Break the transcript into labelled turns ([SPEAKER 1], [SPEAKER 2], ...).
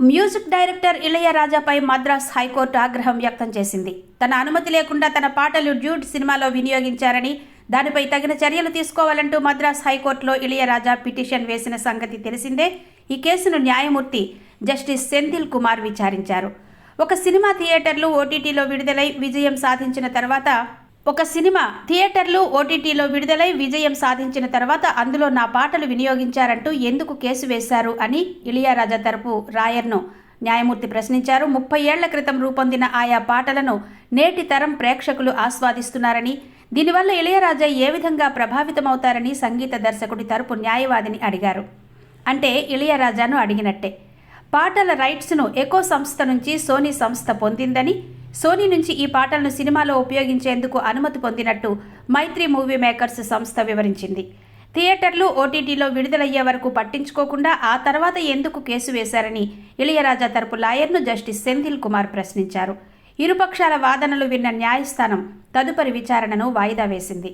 [SPEAKER 1] Music director ఇళయరాజాపై Madras high court ఆగ్రహం వ్యక్తం చేసింది. తన అనుమతి లేకుండా తన పాటలు డ్యూడ్ సినిమాలో వినియోగించారని దానిపై తగిన చర్యలు తీసుకోవాలంటూ మద్రాస్ హైకోర్టులో ఇళయరాజా పిటిషన్ వేసిన సంగతి తెలిసిందే. ఈ కేసును న్యాయమూర్తి జస్టిస్ సెంథిల్ కుమార్ విచారించారు. ఒక సినిమా థియేటర్లు ఓటీటీలో విడుదలై విజయం సాధించిన తర్వాత ఒక సినిమా థియేటర్లు ఓటీటీలో విడుదలై విజయం సాధించిన తర్వాత అందులో నా పాటలు వినియోగించారంటూ ఎందుకు కేసు వేశారు అని ఇళయరాజా తరపు రాయర్ను న్యాయమూర్తి ప్రశ్నించారు. ముప్పై ఏళ్ళ క్రితం రూపొందిన ఆయా పాటలను నేటి తరం ప్రేక్షకులు ఆస్వాదిస్తున్నారని దీనివల్ల ఇళయరాజా ఏ విధంగా ప్రభావితమవుతారని సంగీత దర్శకుడి తరపు న్యాయవాదిని అడిగారు. అంటే ఇళయరాజాను అడిగినట్టే. పాటల రైట్స్ను ఎకో సంస్థ నుంచి సోనీ సంస్థ పొందిందని సోనీ నుంచి ఈ పాటలను సినిమాలో ఉపయోగించేందుకు అనుమతి పొందినట్టు మైత్రి మూవీ మేకర్స్ సంస్థ వివరించింది. థియేటర్లు ఓటీటీలో విడుదలయ్యే వరకు పట్టించుకోకుండా ఆ తర్వాత ఎందుకు కేసు వేశారని ఇళయరాజా తరపు లాయర్ను జస్టిస్ సెంథిల్ కుమార్ ప్రశ్నించారు. ఇరుపక్షాల వాదనలు విన్న న్యాయస్థానం తదుపరి విచారణను వాయిదా వేసింది.